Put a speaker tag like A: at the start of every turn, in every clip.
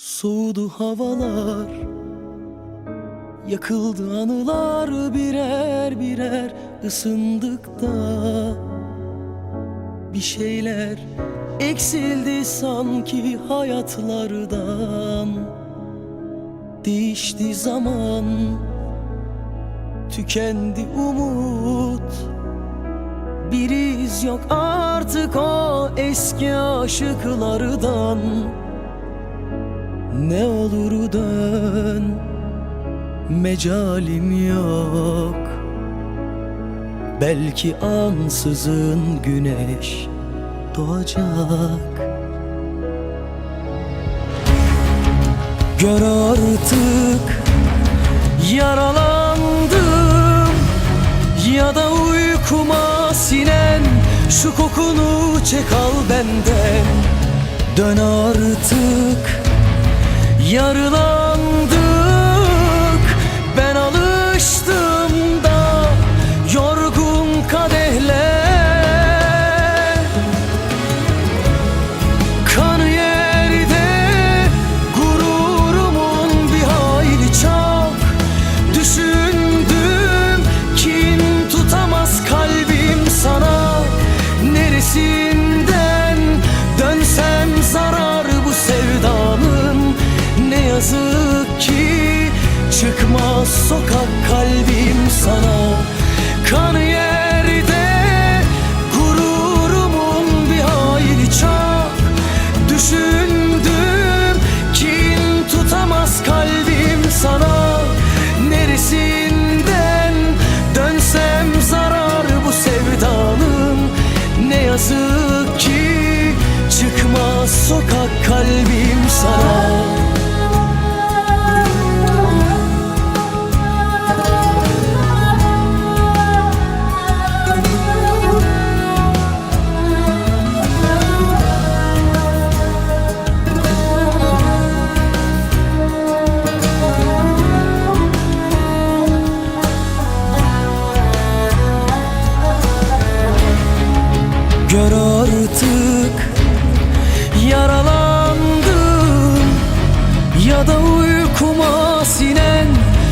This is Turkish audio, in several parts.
A: Soğudu havalar Yakıldı anılar birer birer ısındık da Bir şeyler eksildi sanki hayatlardan. Değişti zaman Tükendi umut. Bir iz yok artık o eski aşıklardan ne olur dön Mecalim yok. Belki ansızın güneş doğacak. Gör artık yaralandım. Ya da uykuma sinen şu kokunu çek al benden. Dön artık Yarılandık Çıkmaz sokak Gör artık yaralandım. Ya da uykuma sinen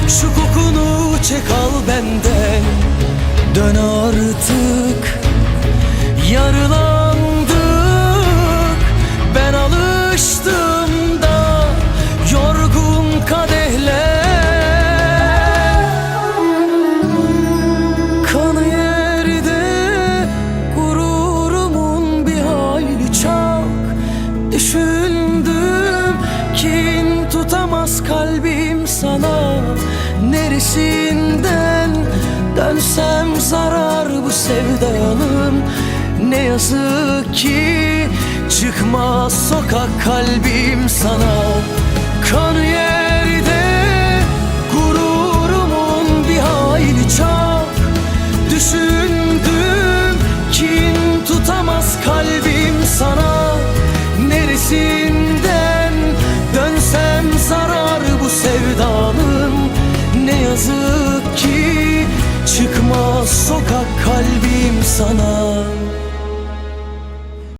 A: şu kokunu çek al benden. Dön artık tutamaz kalbim sana. Neresinden dönsem zarar bu sevdanın. Ne yazık ki çıkmaz sokak kalbim sana. Kan yerde gururumun bir hayli çok Düşündüm kin tutamaz kalbim sana. Neresinden yazık ki çıkmaz sokak kalbim sana